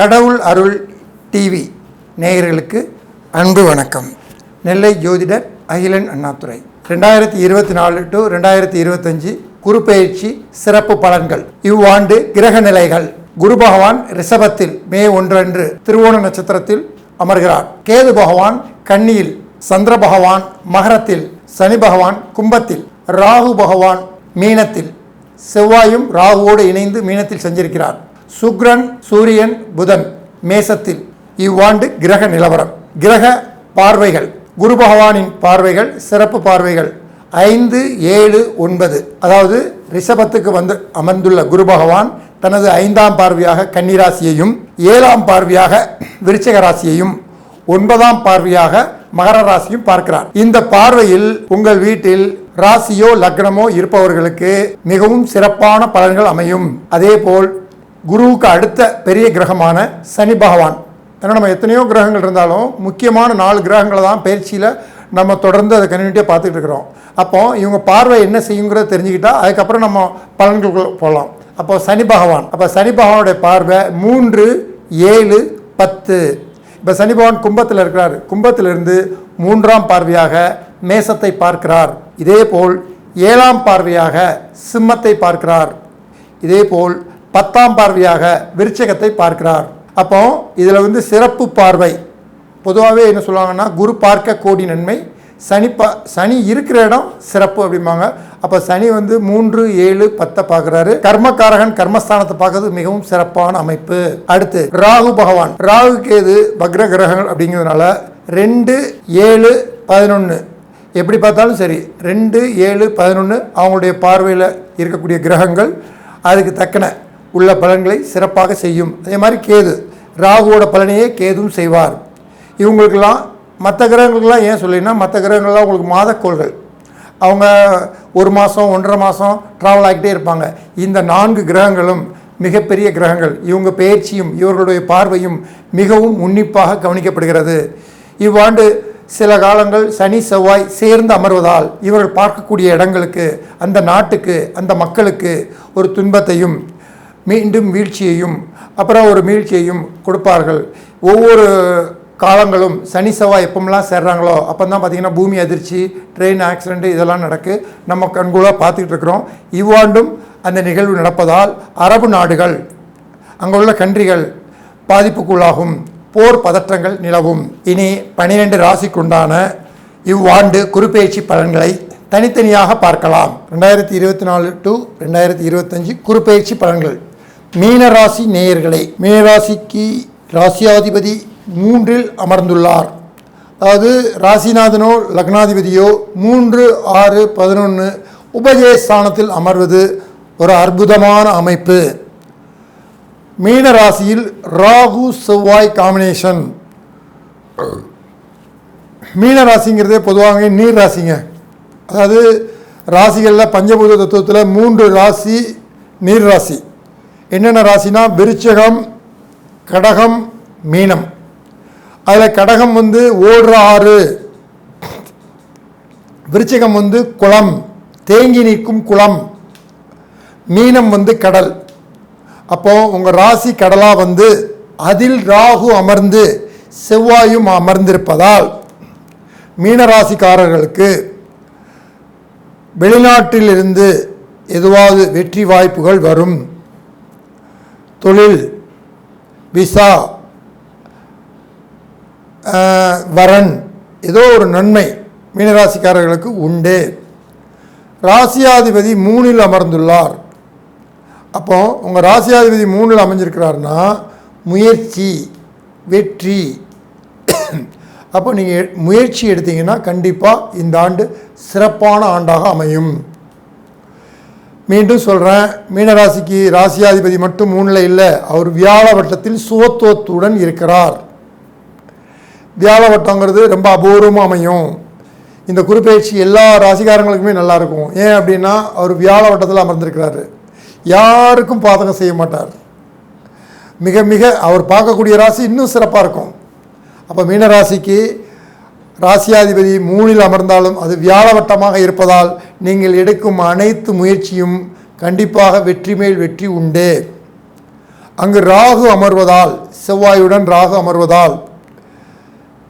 கடவுள் அருள் டிவி நேயர்களுக்கு அன்பு வணக்கம். நெல்லை ஜோதிடர் அகிலன் அண்ணாதுரை. ரெண்டாயிரத்தி இருபத்தி நாலு டு ரெண்டாயிரத்தி இருபத்தஞ்சு குருப்பெயர்ச்சி சிறப்பு பலன்கள். இவ்வாண்டு கிரக நிலைகள். குரு பகவான் ரிஷபத்தில் மே ஒன்றன்று திருவோண நட்சத்திரத்தில் அமர்கிறார். கேது பகவான் கன்னியில் சந்திர பகவான் மகரத்தில் சனி பகவான் கும்பத்தில் ராகு பகவான் மீனத்தில். செவ்வாயும் ராகுவோடு இணைந்து மீனத்தில் செஞ்சிருக்கிறார். சுக்ரன் சூரியன் புதன் மேசத்தில் இவ்வாண்டு கிரக நிலவரம். கிரக பார்வைகள். குரு பகவானின் பார்வைகள் சிறப்பு பார்வைகள். ஐந்து ஏழு ஒன்பது. அதாவது ரிஷபத்துக்கு வந்து அமர்ந்துள்ள குரு பகவான் தனது ஐந்தாம் பார்வையாக கன்னிராசியையும் ஏழாம் பார்வையாக விருச்சக ராசியையும் ஒன்பதாம் பார்வையாக மகர ராசியும் பார்க்கிறார். இந்த பார்வையில் உங்கள் வீட்டில் ராசியோ லக்னமோ இருப்பவர்களுக்கு மிகவும் சிறப்பான பலன்கள் அமையும். அதேபோல் குருவுக்கு அடுத்த பெரிய கிரகமான சனி பகவான். ஏன்னா நம்ம எத்தனையோ கிரகங்கள் இருந்தாலும் முக்கியமான நாலு கிரகங்களை தான் பயிற்சியில் நம்ம தொடர்ந்து அதை கன்யூனிட்டியாக பார்த்துட்டு இருக்கிறோம். அப்போ இவங்க பார்வை என்ன செய்யுங்கிறத தெரிஞ்சுக்கிட்டால் அதுக்கப்புறம் நம்ம பலன்களுக்குள்ள போகலாம். அப்போ சனி பகவான். அப்போ சனி பகவானுடைய பார்வை மூன்று ஏழு பத்து. இப்போ சனி பகவான் கும்பத்தில் இருக்கிறார். கும்பத்திலிருந்து மூன்றாம் பார்வையாக மேசத்தை பார்க்கிறார். இதேபோல் ஏழாம் பார்வையாக சிம்மத்தை பார்க்கிறார். இதேபோல் பத்தாம் பார்வையாக விருச்சகத்தை பார்க்கிறார். அப்போ இதில் வந்து சிறப்பு பார்வை. பொதுவாகவே என்ன சொல்லுவாங்கன்னா குரு பார்க்க கோடி நன்மை சனி பா சனி இருக்கிற இடம் சிறப்பு அப்படிம்பாங்க. அப்போ சனி வந்து மூன்று ஏழு பத்தை பார்க்குறாரு. கர்மக்காரகன் கர்மஸ்தானத்தை பார்க்கறது மிகவும் சிறப்பான அமைப்பு. அடுத்து ராகு பகவான். ராகு கேது பக்ர கிரகங்கள் அப்படிங்கிறதுனால ரெண்டு ஏழு பதினொன்று எப்படி பார்த்தாலும் சரி ரெண்டு ஏழு பதினொன்று அவங்களுடைய பார்வையில் இருக்கக்கூடிய கிரகங்கள் அதுக்கு தக்கன உள்ள பலன்களை சிறப்பாக செய்யும். அதே மாதிரி கேது. ராகுவோட பலனையே கேதும் செய்வார். இவங்களுக்கெல்லாம் மற்ற கிரகங்களுக்கெல்லாம் ஏன் சொல்லினா மற்ற கிரகங்கள்லாம் உங்களுக்கு மாதக்கோள்கள். அவங்க ஒரு மாதம் ஒன்றரை மாதம் ட்ராவல் ஆகிட்டே இருப்பாங்க. இந்த நான்கு கிரகங்களும் மிகப்பெரிய கிரகங்கள். இவங்க பயிற்சியும் இவர்களுடைய பார்வையும் மிகவும் உன்னிப்பாக கவனிக்கப்படுகிறது. இவ்வாண்டு சில காலங்கள் சனி செவ்வாய் சேர்ந்து அமர்வதால் இவர்கள் பார்க்கக்கூடிய இடங்களுக்கு அந்த நாட்டுக்கு அந்த மக்களுக்கு ஒரு துன்பத்தையும் மீண்டும் வீழ்ச்சியையும் அப்புறம் ஒரு மீழ்ச்சியையும் கொடுப்பார்கள். ஒவ்வொரு காலங்களும் சனி செவ்வாய் எப்பமெல்லாம் சேர்றாங்களோ அப்போ தான் பார்த்திங்கன்னா பூமி அதிர்ச்சி ட்ரெயின் ஆக்சிடென்ட் இதெல்லாம் நடக்கு. நம்ம கண்கூடாக பார்த்துக்கிட்டு இருக்கிறோம். இவ்வாண்டும் அந்த நிகழ்வு நடப்பதால் அரபு நாடுகள் அங்குள்ள கன்றிகள் பாதிப்புக்குள்ளாகும். போர் பதற்றங்கள் நிலவும். இனி பனிரெண்டு ராசிக்குண்டான இவ்வாண்டு குறுப்பெயர்ச்சி பலன்களை தனித்தனியாக பார்க்கலாம். ரெண்டாயிரத்தி இருபத்தி நாலு டு ரெண்டாயிரத்தி இருபத்தஞ்சு குறுப்பெயர்ச்சி பலன்கள். மீனராசி நேயர்களே மீனராசிக்கு ராசியாதிபதி மூன்றில் அமர்ந்துள்ளார். அதாவது ராசிநாதனோ லக்னாதிபதியோ மூன்று ஆறு பதினொன்று உபஜயஸ்தானத்தில் அமர்வது ஒரு அற்புதமான அமைப்பு. மீன ராசியில் ராகு செவ்வாய் காம்பினேஷன் மீன ராசிங்கிறதே பொதுவாக நீர் ராசிங்க. அதாவது ராசிகளில் பஞ்சபூத தத்துவத்தில் மூன்று ராசி நீர் ராசி. என்னென்ன ராசினா விருச்சகம் கடகம் மீனம். அதில் கடகம் வந்து ஓடுற ஆறு. விருச்சகம் வந்து குளம். தேங்கி நிற்கும் குளம். மீனம் வந்து கடல். அப்போ உங்கள் ராசி கடலாக வந்து அதில் ராகு அமர்ந்து செவ்வாயும் அமர்ந்திருப்பதால் மீனராசிக்காரர்களுக்கு வெளிநாட்டிலிருந்து எதுவாவது வெற்றி வாய்ப்புகள் வரும். தொழில் விசா வரன் ஏதோ ஒரு நன்மை மீனராசிக்காரர்களுக்கு உண்டு. ராசியாதிபதி மூணில் அமர்ந்துள்ளார். அப்போ உங்கள் ராசியாதிபதி மூணில் அமைஞ்சிருக்கிறாருன்னா முயற்சி வெற்றி. அப்போ நீங்கள் முயற்சி எடுத்தீங்கன்னா கண்டிப்பாக இந்த ஆண்டு சிறப்பான ஆண்டாக அமையும். மீண்டும் சொல்கிறேன் மீனராசிக்கு ராசியாதிபதி மட்டும் மூணில் இல்லை அவர் வியாழ வட்டத்தில் சுவத்துவத்துடன் இருக்கிறார். வியாழ வட்டங்கிறது ரொம்ப அபூர்வமாக அமையும். இந்த குறுப்பெயர்ச்சி எல்லா ராசிக்காரங்களுக்குமே நல்லா இருக்கும். ஏன் அப்படின்னா அவர் வியாழ வட்டத்தில் அமர்ந்திருக்கிறாரு. யாருக்கும் பாதகம் செய்ய மாட்டார். மிக மிக அவர் பார்க்கக்கூடிய ராசி இன்னும் சிறப்பாக இருக்கும். அப்போ மீனராசிக்கு ராசியாதிபதி மூணில் அமர்ந்தாலும் அது வியாழவட்டமாக இருப்பதால் நீங்கள் எடுக்கும் அனைத்து முயற்சியும் கண்டிப்பாக வெற்றி மேல் வெற்றி உண்டு. அங்கு ராகு அமர்வதால் செவ்வாயுடன் ராகு அமர்வதால்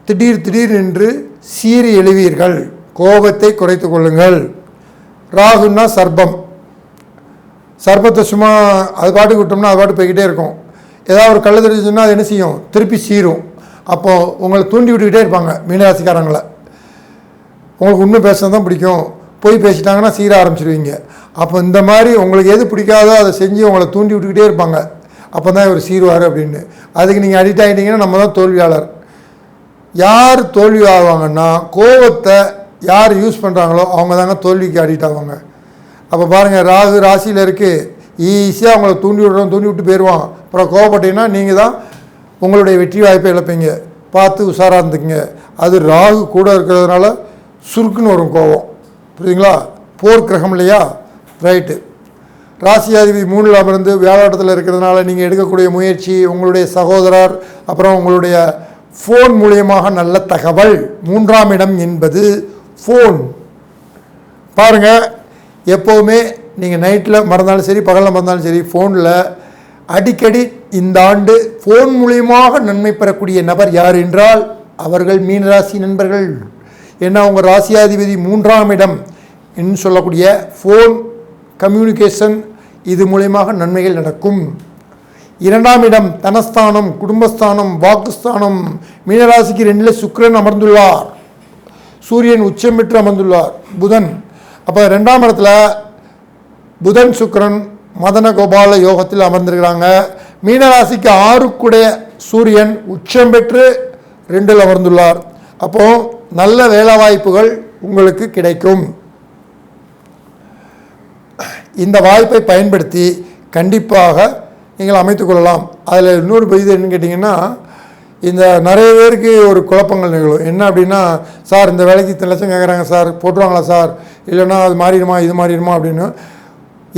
திடீர் திடீர் என்று சீறி எழுவீர்கள். கோபத்தை குறைத்து கொள்ளுங்கள். ராகுன்னா சர்பம். சர்பத்தை சும்மா அது பாட்டுக்கு விட்டோம்னா அது பாட்டு போய்கிட்டே இருக்கும். ஏதாவது ஒரு கள்ள தெரிஞ்சுன்னா அது என்ன செய்யும்? திருப்பி சீரும் அப்போது உங்களை தூண்டி விட்டுக்கிட்டே இருப்பாங்க மீனராசிக்காரங்களை. உங்களுக்கு இன்னும் பேசுறது தான் பிடிக்கும். போய் பேசிட்டாங்கன்னா சீர ஆரம்பிச்சிருவீங்க. அப்போ இந்த மாதிரி உங்களுக்கு எது பிடிக்காதோ அதை செஞ்சு உங்களை தூண்டி விட்டுக்கிட்டே இருப்பாங்க. அப்போ தான் இவர் சீருவார் அப்படின்னு. அதுக்கு நீங்கள் அடிக்ட் ஆகிட்டீங்கன்னா நம்ம தான் தோல்வியாளர். யார் தோல்வி ஆவாங்கன்னா கோவத்தை யார் யூஸ் பண்ணுறாங்களோ அவங்க தாங்க தோல்விக்கு அடிக்ட் ஆவாங்க. அப்போ பாருங்கள் ராகு ராசியில் இருக்குது ஈஸியாக அவங்கள தூண்டி விடுறோம் தூண்டி விட்டு போயிடுவான். அப்புறம் கோவப்பட்டீங்கன்னா நீங்கள் தான் உங்களுடைய வெற்றி வாய்ப்பை இழப்பீங்க. பார்த்து உஷாராக இருந்துக்குங்க. அது ராகு கூட இருக்கிறதுனால சுருக்குன்னு வரும் கோவம். புரியுதுங்களா? போர் கிரகம் இல்லையா? ரைட்டு ராசியாதிபதி மூணில் அமர்ந்து வியாழாட்டத்தில் இருக்கிறதுனால நீங்கள் எடுக்கக்கூடிய முயற்சி உங்களுடைய சகோதரர் அப்புறம் உங்களுடைய ஃபோன் மூலியமாக நல்ல தகவல். மூன்றாம் இடம் என்பது ஃபோன் பாருங்கள் எப்போவுமே நீங்கள் நைட்டில் மறந்தாலும் சரி பகலில் மறந்தாலும் சரி ஃபோனில் அடிக்கடி இந்த ஆண்டு ஃபோன் மூலியமாக நன்மை பெறக்கூடிய நபர் யார் என்றால் அவர்கள் மீனராசி நண்பர்கள். ஏன்னா உங்கள் ராசியாதிபதி மூன்றாம் இடம் என்று சொல்லக்கூடிய ஃபோன் கம்யூனிகேஷன் இது மூலயமாக நன்மைகள் நடக்கும். இரண்டாம் இடம் தனஸ்தானம் குடும்பஸ்தானம் வாக்குஸ்தானம். மீனராசிக்கு ரெண்டில் சுக்கரன் அமர்ந்துள்ளார். சூரியன் உச்சம் பெற்று அமர்ந்துள்ளார் புதன். அப்போ ரெண்டாம் இடத்துல புதன் சுக்கரன் மதன கோபால யோகத்தில் அமர்ந்திருக்கிறாங்க. மீனராசிக்கு ஆறுக்குடைய சூரியன் உச்சம் பெற்று ரெண்டில் அமர்ந்துள்ளார். அப்போது நல்ல வேலை வாய்ப்புகள் உங்களுக்கு கிடைக்கும். இந்த வாய்ப்பை பயன்படுத்தி கண்டிப்பாக நீங்கள் அமைத்துக்கொள்ளலாம் அதில் இன்னொரு இது என்னன்னு கேட்டிங்கன்னா இந்த நிறைய பேருக்கு ஒரு குழப்பங்கள் நிகழும். என்ன அப்படின்னா சார் இந்த வேலைக்கு இத்தனை லட்சம் கேட்குறாங்க சார் போட்டுருவாங்களா சார்? இல்லைன்னா அது மாறிடுமா இது மாறிடுமா? அப்படின்னு.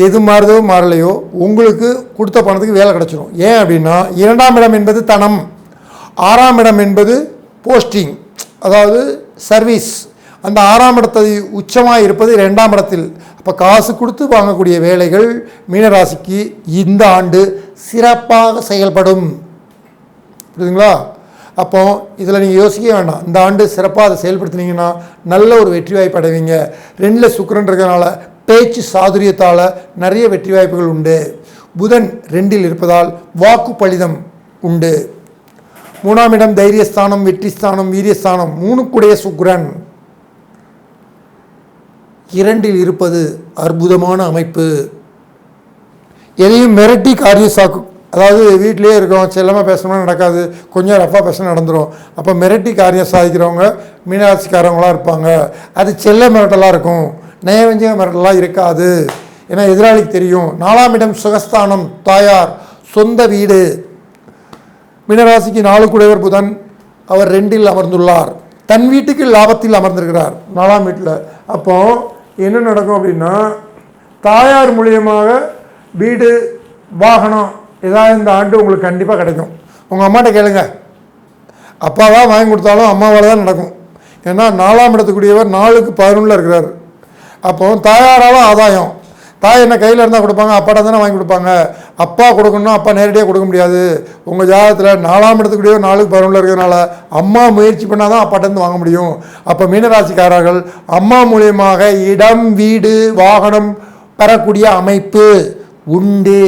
எது மாறுதோ மாறலையோ உங்களுக்கு கொடுத்த பணத்துக்கு வேலை கிடச்சிரும். ஏன் அப்படின்னா இரண்டாம் இடம் என்பது தனம் ஆறாம் இடம் என்பது போஸ்டிங். அதாவது சர்வீஸ் அந்த ஆறாம் இடத்தை உச்சமாக இருப்பது ரெண்டாம் இடத்தில். அப்போ காசு கொடுத்து வாங்கக்கூடிய வேலைகள் மீனராசிக்கு இந்த ஆண்டு சிறப்பாக செயல்படும். புரியுதுங்களா? அப்போ இதில் நீங்கள் யோசிக்க வேண்டாம். இந்த ஆண்டு சிறப்பாக அதை செயல்படுத்தினீங்கன்னா நல்ல ஒரு வெற்றி வாய்ப்பு அடைவீங்க. ரெண்டில் சுக்கரன் இருக்கிறனால பேச்சு சாதுரியத்தால் நிறைய வெற்றி வாய்ப்புகள் உண்டு. புதன் ரெண்டில் இருப்பதால் வாக்கு பலிதம் உண்டு. மூணாம் இடம் தைரியஸ்தானம் வெற்றிஸ்தானம் வீரியஸ்தானம் மூணுக்குடைய சுக்ரன். இரண்டில் இருப்பது அற்புதமான அமைப்பு. எதையும் மிரட்டி காரிய சாக்கு அதாவது வீட்டிலே இருக்கோம் செல்லமாக பேசணும்னா நடக்காது கொஞ்சம் ரஃபாக பேச நடந்துடும் அப்போ மிரட்டி காரியம் சாதிக்கிறவங்க மீனாட்சிக்காரவங்களாம் இருப்பாங்க. அது செல்ல மிரட்டலாக இருக்கும். நயவஞ்சக மிரட்டலாக இருக்காது. ஏன்னா எதிராளிக்கு தெரியும். நாலாம் இடம் சுகஸ்தானம் தாயார் சொந்த வீடு. மீனராசிக்கு நாலு குடைவர் புதன் அவர் ரெண்டில் அமர்ந்துள்ளார். தன் வீட்டுக்கு லாபத்தில் அமர்ந்திருக்கிறார். நாலாம் வீட்டில் அப்போ என்ன நடக்கும் அப்படின்னா தாயார் மூலியமாக வீடு வாகனம் ஏதாவது இந்த ஆண்டு உங்களுக்கு கண்டிப்பாக கிடைக்கும். உங்கள் அம்மாட்ட கேளுங்க. அப்பாவாக வாங்கி கொடுத்தாலும் அம்மாவால் தான் நடக்கும். ஏன்னா நாலாம் இடத்துக்குரியவர் நாலுக்கு பதினொன்றில் இருக்கிறார். அப்போ தாயாராலும் ஆதாயம். தாய் என்ன கையில் இருந்தால் கொடுப்பாங்க அப்பாட்ட தானே வாங்கி கொடுப்பாங்க. அப்பா கொடுக்கணும்னா அப்பா நேரடியாக கொடுக்க முடியாது. உங்கள் ஜாதகத்தில் நாலாம் இடத்துக்குடியோ நாளுக்கு பதினொன்றில் இருக்கிறதுனால அம்மா முயற்சி பண்ணால் தான் அப்பாட்டேருந்து வாங்க முடியும். அப்போ மீனராசிக்காரர்கள் அம்மா மூலியமாக இடம் வீடு வாகனம் பெறக்கூடிய அமைப்பு உண்டு.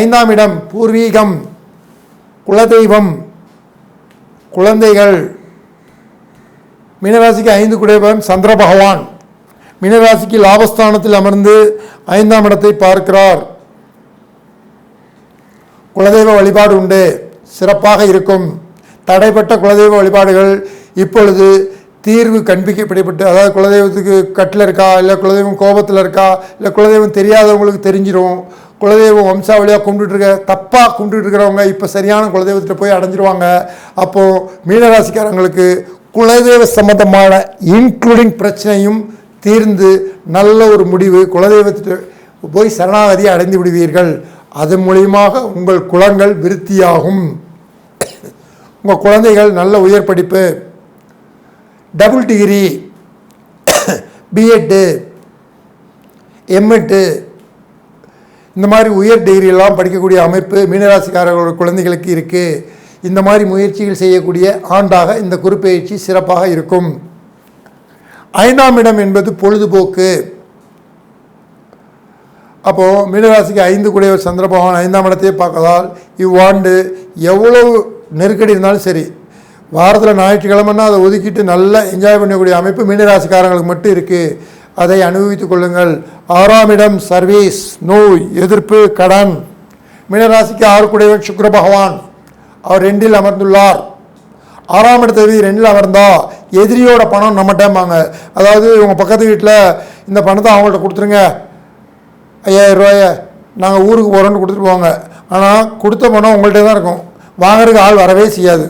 ஐந்தாம் இடம் பூர்வீகம் குலதெய்வம் குழந்தைகள். மீனராசிக்கு ஐந்து குடையவன் சந்திர பகவான். மீனராசிக்கு லாபஸ்தானத்தில் அமர்ந்து ஐந்தாம் இடத்தை பார்க்கிறார். குலதெய்வ வழிபாடு உண்டு. சிறப்பாக இருக்கும். தடைப்பட்ட குலதெய்வ வழிபாடுகள் இப்பொழுது தீர்வு கண்பிக்கப்படப்பட்டு அதாவது குலதெய்வத்துக்கு கட்டில் இருக்கா இல்லை குலதெய்வம் கோபத்தில் இருக்கா இல்லை குலதெய்வம் தெரியாதவங்களுக்கு தெரிஞ்சிரும் குலதெய்வம் வம்சாவளியாக கும்பிட்டுட்டு இருக்க தப்பாக கும்பிட்டுட்டு இருக்கிறவங்க இப்போ சரியான குலதெய்வத்திட்ட போய் அடைஞ்சிருவாங்க. அப்போது மீனராசிக்காரங்களுக்கு குலதெய்வ சம்பந்தமான இன்க்ளூடிங் பிரச்சனையும் தீர்ந்து நல்ல ஒரு முடிவு குலதெய்வத்திட்ட போய் சரணாகதியை அடைந்து விடுவீர்கள். அதன் மூலியமாக உங்கள் குலங்கள் விருத்தியாகும். உங்கள் குழந்தைகள் நல்ல உயர் படிப்பு டபுள் டிகிரி பிஎட்டு எம்எட்டு இந்த மாதிரி உயர் டிகிரியெல்லாம் படிக்கக்கூடிய அமைப்பு மீனராசிக்காரர்களோட குழந்தைகளுக்கு இருக்குது இந்த மாதிரி முயற்சிகள் செய்யக்கூடிய ஆண்டாக இந்த குறிப்பெயர்ச்சி சிறப்பாக இருக்கும். ஐந்தாம் இடம் என்பது பொழுதுபோக்கு. அப்போது மீனராசிக்கு ஐந்து கூடிய சந்திர பகவான் ஐந்தாம் இடத்தையே பார்க்கதால் இவ்வாண்டு எவ்வளவு நெருக்கடி இருந்தாலும் சரி வாரத்தில் ஞாயிற்றுக்கிழமைன்னா அதை ஒதுக்கிட்டு நல்லா என்ஜாய் பண்ணக்கூடிய அமைப்பு மீனராசிக்காரங்களுக்கு மட்டும் இருக்குது அதை அனுபவித்துக் கொள்ளுங்கள். ஆறாம் இடம் சர்வீஸ் நோய் எதிர்ப்பு கடன். மீனராசிக்கு ஆறு சுக்கர பகவான். அவர் ரெண்டில் அமர்ந்துள்ளார். ஆறாம் இடத்தை ரெண்டில் அமர்ந்தா எதிரியோட பணம் நம்மகிட்டம்பாங்க. அதாவது உங்கள் பக்கத்து வீட்டில் இந்த பணத்தை அவங்கள்ட்ட கொடுத்துருங்க. ஐயாயிரம் ரூபாய நாங்கள் ஊருக்கு போகிறோன்னு கொடுத்துட்டு போவாங்க ஆனால் கொடுத்த பணம் உங்கள்கிட்ட தான் இருக்கும். வாங்குறதுக்கு ஆள் வரவே செய்யாது.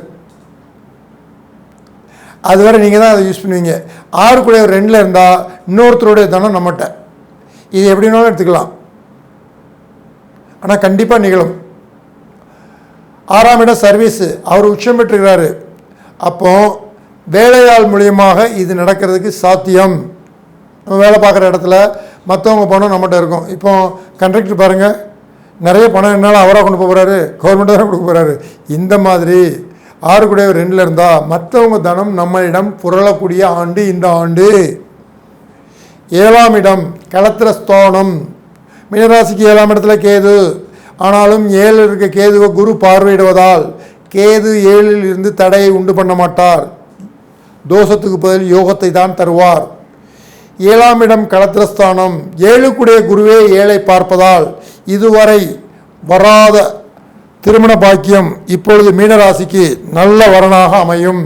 அது வரை நீங்கள் தான் அதை யூஸ் பண்ணுவீங்க. ஆறு கூட ரெண்டில் இருந்தால் இன்னொருத்தருடைய தனம் நம்மகிட்ட. இது எப்படினாலும் எடுத்துக்கலாம். ஆனால் கண்டிப்பாக நிகழும். ஆறாம் இடம் சர்வீஸு அவர் உச்சம் பெற்றுக்கிறாரு அப்போது வேலையாள் மூலியமாக இது நடக்கிறதுக்கு சாத்தியம். நம்ம வேலை பார்க்குற இடத்துல மற்றவங்க பணம் நம்மகிட்ட இருக்கும். இப்போ கண்ட்ராக்டர் பாருங்கள் நிறைய பணம் என்னால் அவராக கொண்டு போகிறாரு கவர்மெண்ட்டு தான் கொடுக்க போகிறாரு இந்த மாதிரி ஆறு கூடியவர் ரெண்டில் இருந்தால் மற்றவங்க தனம் நம்மளிடம் புரளக்கூடிய ஆண்டு இந்த ஆண்டு. ஏழாம் இடம் களத்திர ஸ்தோனம். மீனராசிக்கு ஏழாம் இடத்துல கேது. ஆனாலும் ஏழில் இருக்க கேதுவை குரு பார்வையிடுவதால் கேது ஏழில் இருந்து தடையை உண்டு பண்ண மாட்டார். தோஷத்துக்கு பதில் யோகத்தை தான் தருவார். ஏழாம் இடம் களத்திரஸ்தானம் ஏழுக்குடைய குருவே ஏழை பார்ப்பதால் இதுவரை வராத திருமண பாக்கியம் இப்பொழுது மீனராசிக்கு நல்ல வரனாக அமையும்.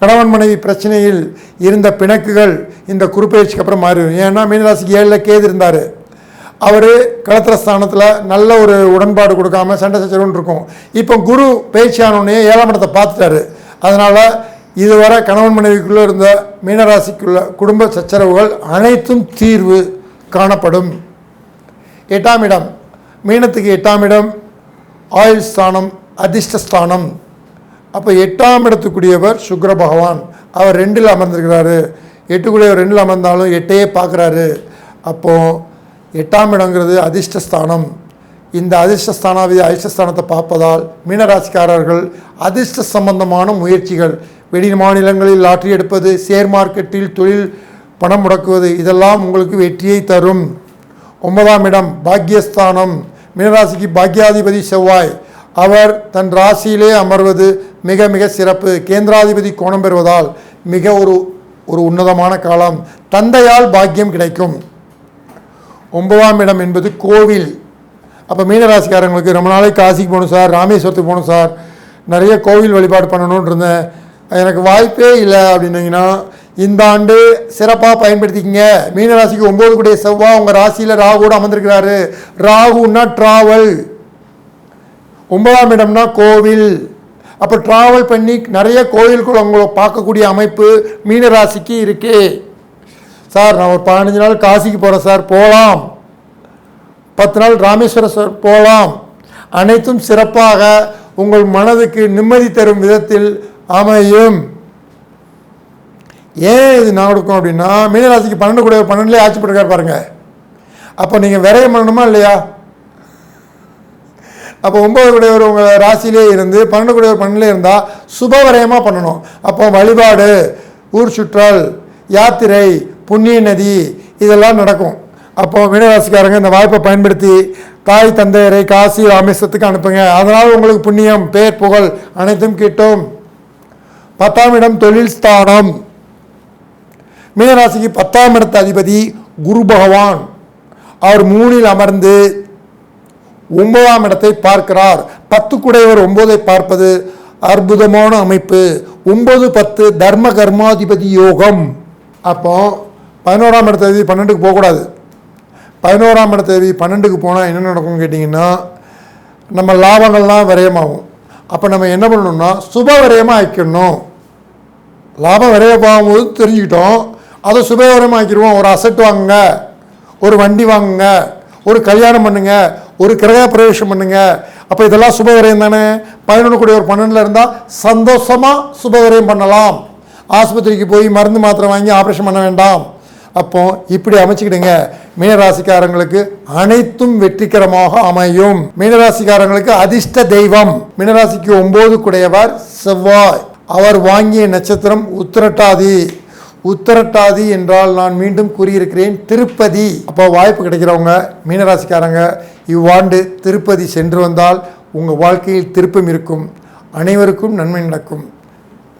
கணவன் மனைவி பிரச்சனையில் இருந்த பிணக்குகள் இந்த குறுப்பெயர்ச்சிக்கு அப்புறம் மாறிடும் ஏன்னா மீனராசிக்கு ஏழில் கேது இருந்தார். அவர் களத்திரஸ்தானத்தில் நல்ல ஒரு உடன்பாடு கொடுக்காம சண்டை சச்சரவுன்னு இருக்கும். இப்போ குரு பயிற்சியானோடனே ஏழாம் இடத்தை பார்த்துட்டாரு. அதனால் இதுவரை கணவன் மனைவிக்குள்ளே இருந்த மீனராசிக்குள்ள குடும்ப சச்சரவுகள் அனைத்தும் தீர்வு காணப்படும். எட்டாம் இடம் மீனத்துக்கு எட்டாம் இடம் ஆயுள் ஸ்தானம் அதிர்ஷ்டஸ்தானம் அப்போ எட்டாம் இடத்துக்குரியவர் சுக்கர பகவான். அவர் ரெண்டில் அமர்ந்திருக்கிறாரு. எட்டுக்குரியவர் ரெண்டில் அமர்ந்தாலும் எட்டையே பார்க்குறாரு. அப்போது எட்டாம் இடங்கிறது அதிர்ஷ்டஸ்தானம் இந்த அதிர்ஷ்டஸ்தானாவதி அதிர்ஷ்டஸ்தானத்தை பார்ப்பதால் மீனராசிக்காரர்கள் அதிர்ஷ்ட சம்பந்தமான முயற்சிகள் வெளி மாநிலங்களில் லாட்ரி எடுப்பது ஷேர் மார்க்கெட்டில் தொழில் பணம் முடக்குவது இதெல்லாம் உங்களுக்கு வெற்றியை தரும். ஒன்பதாம் இடம் பாக்கியஸ்தானம் மீனராசிக்கு பாக்கியாதிபதி செவ்வாய். அவர் தன் ராசியிலே அமர்வது மிக மிக சிறப்பு. கேந்திராதிபதி கோணம் பெறுவதால் மிக ஒரு ஒரு உன்னதமான காலம். தந்தையால் பாக்கியம் கிடைக்கும். ஒன்பதாம் இடம் என்பது கோவில். அப்போ மீனராசிக்காரங்களுக்கு ரொம்ப நாளைக்கு காசிக்கு போகணும் சார் ராமேஸ்வரத்துக்கு போகணும் சார். நிறைய கோவில் வழிபாடு பண்ணணும்னு இருந்தேன். எனக்கு வாய்ப்பே இல்லை அப்படின்னீங்கன்னா இந்த ஆண்டு சிறப்பாக பயன்படுத்திக்கிங்க. மீனராசிக்கு ஒம்பது கூடிய செவ்வாய் உங்கள் ராசியில் ராகுவோடு அமர்ந்திருக்கிறாரு. ராகுன்னா ட்ராவல் ஒன்பதாம் இடம்னா கோவில். அப்போ ட்ராவல் பண்ணி நிறைய கோயில் குளங்களை பார்க்கக்கூடிய அமைப்பு மீனராசிக்கு இருக்கே. சார் நான் ஒரு பதினஞ்சு நாள் காசிக்கு போகிறேன் சார். போகலாம் பத்து நாள் ராமேஸ்வரம் சார் போகலாம் அனைத்தும் சிறப்பாக உங்கள் மனதுக்கு நிம்மதி தரும் விதத்தில் அமையும். ஏன் இது நடக்கும் அப்படின்னா மீனராசிக்கு பன்னெண்டு கூட பன்னெண்டுலேயே ஆட்சி பண்ணிருக்காரு பாருங்கள் அப்போ நீங்கள் விரையம் பண்ணணுமா இல்லையா? அப்போ ஒன்பது கூடையவர் உங்கள் ராசியிலே இருந்து பன்னெண்டு கூடையவர் பன்னெண்டுலே இருந்தால் சுப விரயமாக பண்ணணும். அப்போ வழிபாடு ஊர் சுற்றல் யாத்திரை புண்ணிய நதி இதெல்லாம் நடக்கும். அப்போ மீனராசிக்காரங்க இந்த வாய்ப்பை பயன்படுத்தி தாய் தந்தையரை காசி ராமேஸ்வரத்துக்கு அனுப்புங்க. அதனால் உங்களுக்கு புண்ணியம் பேர் புகழ் அனைத்தும் கிட்டும். பத்தாம் இடம் தொழில் ஸ்தானம். மீனராசிக்கு பத்தாம் இடத்த அதிபதி குரு பகவான். அவர் மூணில் அமர்ந்து ஒன்பதாம் இடத்தை பார்க்கிறார். பத்து குடையவர் ஒன்பதை பார்ப்பது அற்புதமான அமைப்பு. ஒன்பது பத்து தர்ம கர்மாதிபதி யோகம். அப்போ பதினோராம் இடத்த தேதி பன்னெண்டுக்கு போகக்கூடாது. பதினோராம் இடத்த தேதி பன்னெண்டுக்கு போனால் என்ன நடக்கும்னு கேட்டிங்கன்னா நம்ம லாபங்கள்லாம் விரயமாகும். அப்போ நம்ம என்ன பண்ணணும்னா சுப விரயமாக ஆக்கிடணும். லாபம் விரைய போகும்போது தெரிஞ்சுக்கிட்டோம். அதை சுபகரமாக்கிடுவோம் ஒரு அசட் வாங்குங்க. ஒரு வண்டி வாங்குங்க. ஒரு கல்யாணம் பண்ணுங்க. ஒரு கிரக பிரவேசம் பண்ணுங்க. அப்போ இதெல்லாம் சுபகரம் தானே? பதினொன்று கூடிய ஒரு பன்னெண்டில் இருந்தால் சந்தோஷமாக சுபகரையும் பண்ணலாம். ஆஸ்பத்திரிக்கு போய் மருந்து மாத்திரை வாங்கி ஆப்ரேஷன் பண்ண வேண்டாம். அப்போ இப்படி அமைச்சுக்கிடுங்க. மீனராசிக்காரங்களுக்கு அனைத்தும் வெற்றிகரமாக அமையும். மீனராசிக்காரங்களுக்கு அதிர்ஷ்ட தெய்வம். மீனராசிக்கு ஒன்பது குடையவர் செவ்வாய். அவர் வாங்கிய நட்சத்திரம் உத்திரட்டாதி. உத்திரட்டாதி என்றால் நான் மீண்டும் கூறியிருக்கிறேன் திருப்பதி. அப்போ வாய்ப்பு கிடைக்கிறவங்க மீனராசிக்காரங்க இவ்வாண்டு திருப்பதி சென்று வந்தால் உங்கள் வாழ்க்கையில் திருப்பம் இருக்கும். அனைவருக்கும் நன்மை நடக்கும்.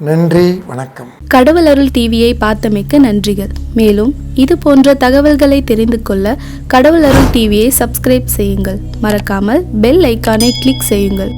நன்றி வணக்கம். கடவுள் அருள் டிவியை பார்த்தமைக்க நன்றிகள். மேலும் இது போன்ற தகவல்களை தெரிந்து கொள்ள கடவுள் அருள் டிவியை சப்ஸ்கிரைப் செய்யுங்கள். மறக்காமல் பெல் ஐக்கானை கிளிக் செய்யுங்கள்.